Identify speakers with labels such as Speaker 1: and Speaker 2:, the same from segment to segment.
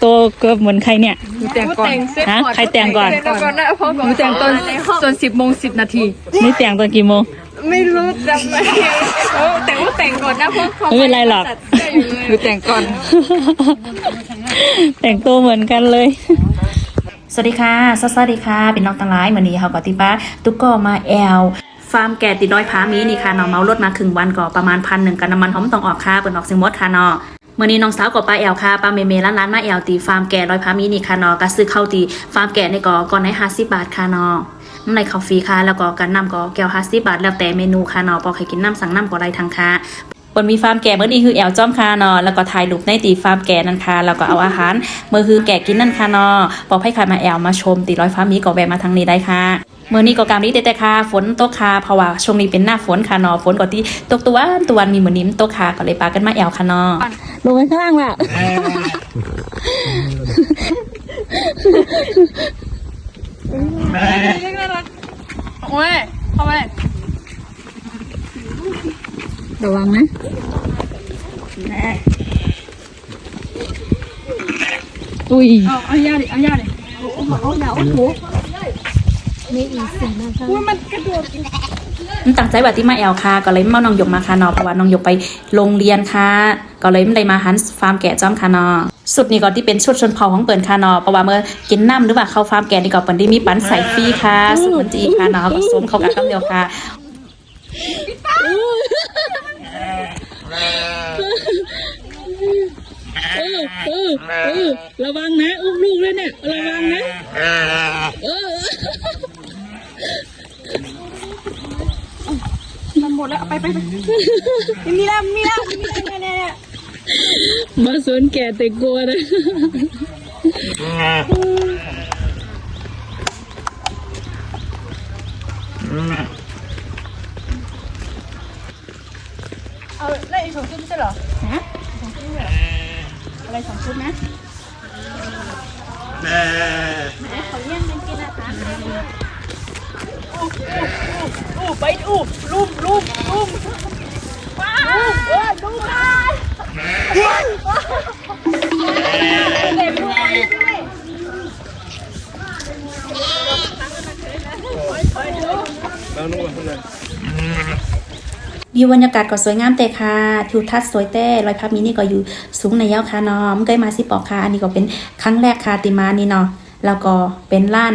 Speaker 1: โตเกือบเหมือนใครเนี่ย
Speaker 2: หนูแต่งก่อน
Speaker 1: ฮะใครแต่งก่อน
Speaker 2: ก่อนนะพ่อหนูแต่งตอนตอนสิบโมงสิบนาที
Speaker 1: นี่แต่งตอนกี่โมง
Speaker 2: ไม่รู้จำไม่เออแต่ว่าแต่งก่อนนะเพราะเขา
Speaker 1: ไม่เป็นไรหรอก
Speaker 2: ตัดเสื้ออยู่เลยหนูแต่งก่อน
Speaker 1: แต่งตัวเหมือนกันเลย
Speaker 3: สวัสดีค่ะ สวัสดีค่ะ เป็นน้องตังร้ายเหมือนนี้เขาก็ติป้าตุกก็มาแอลฟาร์มแก่ติดดอยผามีนี่ค่ะเนาะเมารถมาครึ่งวันก็ประมาณพันหนึ่งกันน้ำมันหอมต้องออกค่ะเปิดออกเสียงมดค่ะเนาะเมื่อนี้น้องสาวกับป้าแอลค่ะป้าเมเมร้านร้านมาแอลตีฟาร์มแก่ดอยพามีนี่ค่ะนอก็ซื้อเข้าตีฟาร์มแก่ในกอก่อนให้ห้าสิบบาทค่ะนาน้ำในคาเฟ่ค่ะแล้วก็การน้ำก็แก้วห้าสิบบาทแล้วแต่เมนูค่ะนอปอกให้กินน้ำสั่งน้ำก็ไรทางค่ะ บนมีฟาร์มแก่เมื่อนี้คือแอลจ้อมคานอแล้วก็ถ่ายรูปในตีฟาร์มแก่นั่นค่ะแล้วก็เอาอาหารเมื่อคือแก่กินนั่นค่ะนอบอกให้ใครมาแอลมาชมตีร้อยฟ้ามีก็แวะมาทางนี้ได้ค่ะเมื่อนี้ก็กำนี้แต่ค่ะฝนตกค่ะเพราะว่าช่วงนี้เป็นหน้าฝนค่ะนอฝนก็ที่ตกตัวตัวนมีเหมือนนิ้มตกค่ะก็เลยปากันมาแอลค่ะนอ
Speaker 1: ลงไปข้างล่างล่ะ
Speaker 2: โอ้ยเข้าไป
Speaker 1: ระวังนะอุ้ย
Speaker 2: เอาเอายาดิเอายาดิอุ้ยมันกระโดด
Speaker 3: มันตั้งใจว่าที่มาแอลค่ะ ก็เลยมาน้องหยกมาค่ะนอเพราะว่าน้องหยกไปโรงเรียนค่ะ ก็เลยไม่ได้มาหันฟาร์มแกะจ้อมค่ะนอสุดนี้ก็ที่เป็นชุดชนเผ่าของเปิ่นค่ะนอเพราะว่าเมื่อกินน้ำหรือว่าเข้าฟาร์มแกะนี่ก็เปิ่นได้มีปันใส่ฟรีค่ะ สุดมันจีค่ะนอก็สวมเข้ากันคำเดียวค่ะ
Speaker 1: เออเอ อเออระวังนะ อุ้มลูกเลยเนี่ย ระวังนะ เออ
Speaker 2: มันหมดแล้วไปไปไปมีแล้วมีแล้วมีแล้วเนี่ยเนี่ย
Speaker 1: มาสวนแก่แต่กลัวนะ
Speaker 2: เอาแล้วอีกสองชุดไม่ใช่เหรอฮะ อะไรสองชุดนะอู้ไปอู้ลุ่มลุ่มลุ่มว้าวเออดู วิ
Speaker 3: วบรรยากาศก็สวยงามแต่ค่ะทิวทัศน์สวยแต่รอยพับมีนี่ก็อยู่สูงในเย้าค่ะเนาะมันเคยมาสิปอกค่ะ อันนี้ก็เป็นครั้งแรกค่ะติมานี่เนาะแล้วก็เป็นร้าน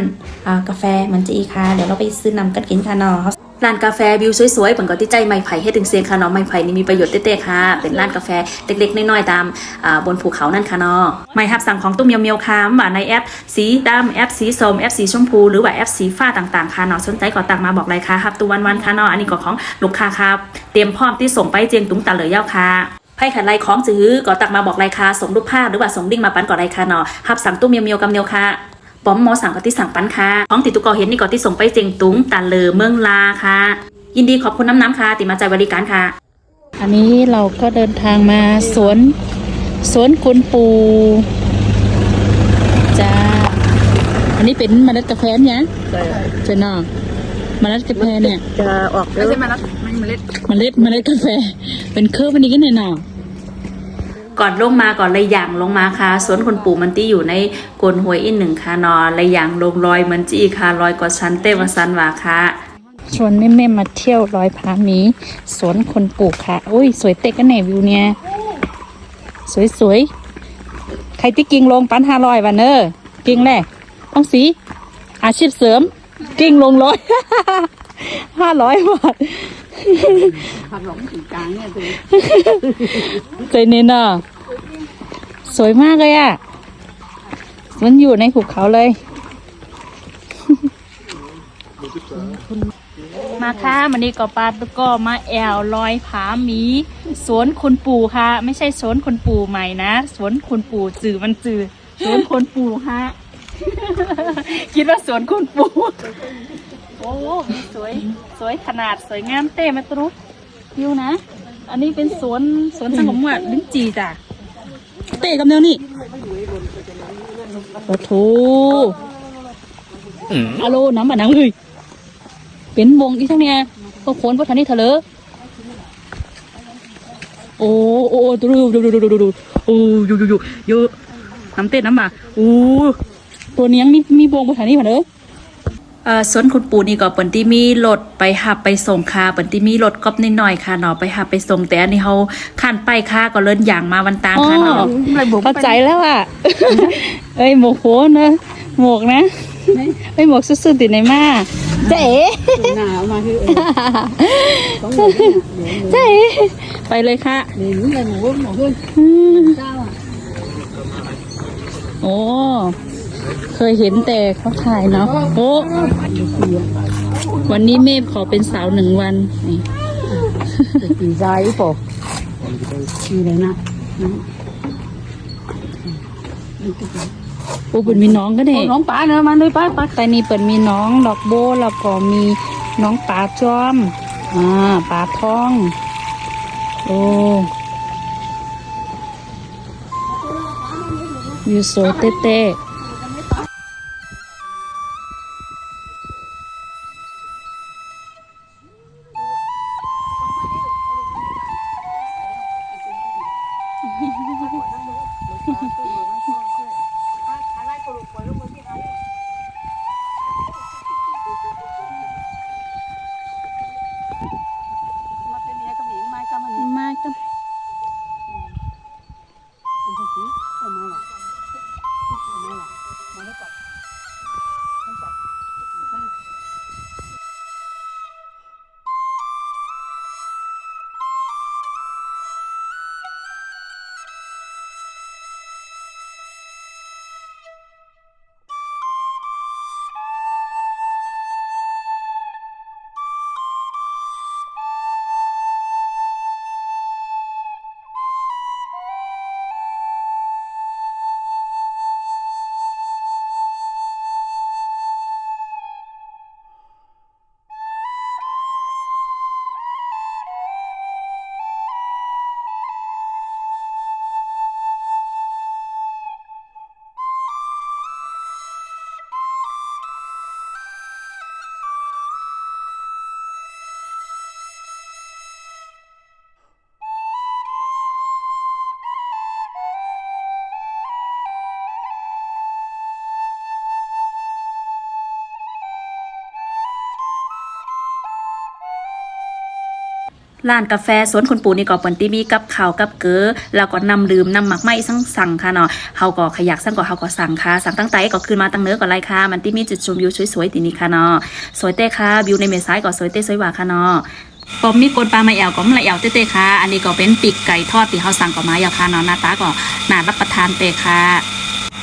Speaker 3: กาแฟเหมือนจะอีค่ะ เดี๋ยวเราไปซื้อนำกันกินค่ะเนาะ ร้านกาแฟวิวสวยๆเหมือนกับที่ใจไม้ไผ่ให้ถึงเสียงค่ะเนาะไม้ไผ่นี่มีประโยชน์เต้ๆค่ะ เป็นร้านกาแฟเล็กๆน้อยๆตามอ่าบนภูเขานั่นค่ะเนาะไม้ฮับสั่งของตุ้มเมียวๆค่ะว่าในแอปสีดำแอปสีส้มแอปสีชมพู หรือว่าแอปสีฟ้าต่างๆค่ะเนาะสนใจก็ตักมาบอกเลยค่ะครับตัววันๆค่ะเนาะอันนี้ก็ของลูกค้าครับเตรียมพร้อมที่ส่งไปเจียงตุงตะเหลยเย้าค่ะไพ่ขันไรของจื้อก็ตักมาบอกรายคาส่งรูปภาพหรือว่าส่งลิงก์มาปันก่อนรายคาเนาะฮับสั่งตุ้มเมียวๆกำเนียวค่ะ ป้อมหมอสั่งก็ที่สั่งปันค่ะของติดตุกอเห็นนี่ก็ที่ส่งไปเจียงตุงตะเหลอเมืองลาค่ะ ยินดีขอบคุณน้ำน้ำค่ะ ติดมาใจบริการค่ะ
Speaker 1: อันนี้เราก็เดินทางมาสวนสวนคุณปูจ้าอันนี้เป็นเมล็ดกาแฟเนี่ยเจนอเมล็ดกาแฟเนี่ย
Speaker 2: จะออกไม่ใช่มาแล้วไม่เมล็ด
Speaker 1: เมล็ดเมล็ดกาแฟ เป็นเครื่องวันนี้กันเนี่ยเนาะ
Speaker 3: ก่อนลงมาก่อนเลยอย่างลงมาค่ะสวนคนปู่มันที่อยู่ในกลหวยอินหนึ่งค่ะนอเลยอย่างลงลอยเหมือนจีค่ะลอยกว่าชั้นเตวสันวาค่ะ
Speaker 1: ชวนแม่ๆม,มาเที่ยวร้อยพามีสวนคนปลูกค่ะ อุ้ย สวยเต็กกันแน่วิวเนี่ย สวยๆใครที่กิ่งลงปันห้าร้อยวันเนอร์กิ่งแรกต้องสี อาชีพเสริม กิ่งลงร้อยห้าร้อยบาท
Speaker 2: ผักหลงถึงกลางเนี่ย
Speaker 1: ใจเน้นอะสวยมากเลยอะ มันอยู่ในหุบเขาเลย มาค่ะมันนี้ก็ปาตุก็มาแอวลอยผาหมีสวนคุณปู่ค่ะ ไม่ใช่สวนคุณปู่ใหม่นะสวนคุณปู่จื่อมันจื่อสวนคุณปู่ค่ะคิดว่าสวนคุณปู่ โอ้สวยสวยขนาดสวยงามเต้มาตรุวิวนะ อันนี้เป็นสวนสวนสงบหวัดลิ้นจีจ้ะเต้กับแนวนี่โอ้โถอะโลน้ำมันนังเลยเป็นวงอีทั้งเนี้ยก็โคนพระทันนี่เถอะเลยโอ้โอ้ดูดูดูดูดูดูโอ้ยูยูยูยอะน้ำเต้นน้ำมาโอ้ตัวเนี้ยมีมีโบงไปทางนี้ผ่านเด้อ
Speaker 3: เอ่อ สวนคุณปู่นี่ก็เปิ่นที่มีรถไปหับไปส่งค่ะเปิ่นที่มีรถก๊อบนิดหน่อยค่ะเนาะไปหับไปส่งแต่อันนี้เขาขันไปค่ะก็เลิ่นอย่างมาวันตางค่ะเนาะ
Speaker 1: เข้าใจแล้วอะเอ้ยหมวกโหนะหมวกนะเอ้ยหมวกซื่อๆติดในมาเจ๊
Speaker 2: หนาวมาคือต้อง
Speaker 1: เจ๊ไปเลยค่ะ
Speaker 2: หนีเลยหมูหมูขึ้นเจ้าอะ
Speaker 1: โอ้ เคยเห็นแต่เขาถ่ายเนาะโอ้วันนี้เมฆขอเป็นสาวหนึ่งวันนี่
Speaker 2: ตีใจปะตีเลยนะ
Speaker 1: โอ้เป็นมีน้องก็ได้
Speaker 2: น้องป้าเนอะมาเลยป้าป้า
Speaker 1: แต่นี่เปิดมีน้องดอกโบแล้วก็มีน้องปลาจอมอ่าปลาทอง โอ้วิวสวยเต้ๆ
Speaker 2: ร้าน
Speaker 3: กาแฟสวนคุณปู่นี่ก็เปิ่นที่มีกับข้าวกับเก๋อแล้วก็นำลืมนำหมักไม้สั่งสั่งค่ะเนาะเฮาก็ขยักสั่งก็เฮาก็สั่งค่ะสั่งตั้งใจก็ขึ้นมาตั้งเนื้อก็ไรค่ะมันที่มีจุดชมวิวสวยๆที่นี่ค่ะเนาะสวยเต้ค่ะวิวในเมซ้ายก็สวยเต้สวยหว่าค่ะเนาะปมมีกลปลามาแอวก็มาแอวเต้ๆค่ะ อันนี้ก็เป็นปีกไก่ทอดที่เฮาสั่งก็มาแอวค่ะเนาะหน้าตาก็น่ารับประทานเต้ค่ะ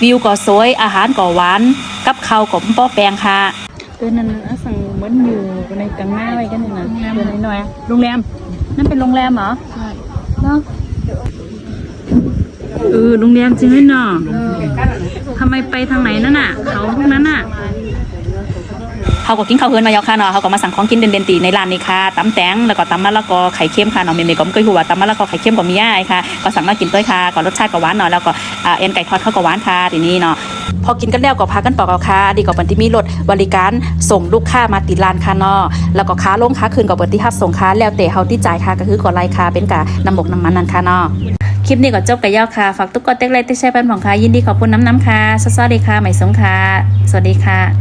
Speaker 3: วิวก็สวยอาหารก็หวานกับข้าวก็ป้อแปลงค่ะ
Speaker 1: ตัวนั้นสั่งเหมือนอยู่ในกลางหน้าไว้กันนี่นะตัวน้อยๆโรงแรม นั่นเป็นโรงแรมเหรอ
Speaker 2: ใช่
Speaker 1: เนาะเออโรงแรมจริงไหมเนาะทำไมไปทางไหนนั่นน่ะ เขาพวกนั้นน่ะ
Speaker 3: เขาก็กินข้าวเฮือนมาแล้วค่ะเนาะเขาก็มาสั่งของกินเด่นๆตีในร้านนี้ค่ะตำแตงแล้วก็ตำมะละกอไข่เค็มค่ะเนาะเมย์ก็ไม่เคยรู้ว่าตำมะละกอไข่เค็มก็มีย่ายค่ะ ก็สั่งมากินด้วยค่ะก็รสชาติก็หวานหน่อยแล้วก็อ่าเอ็นไก่ทอดเขาก็หวานค่ะทีนี้เนาะ พอกินกันแล้วก็พากันปอกเอาค่ะดีก็เปิดที่มีรถบริการส่งลูกค้ามาติดลานค่ะนอแล้วก็ค้าลงค้าคืนก็เปิดที่ฮับส่งค้าแล้วแต่เฮาที่จ่ายค่ะก็คือก็ไล่ค่ะเป็นกะน้ำบกน้ำมันนั่นค่ะนอคลิปนี้ก็จบกันยาวค่ะฝากตุ๊กตาเต็กไลค์เต็กแชร์เป็นของค่ะยินดีขอบคุณน้ำน้ำค่ะสวัสดีค่ะใหม่สงค่ะสวัสดีค่ะ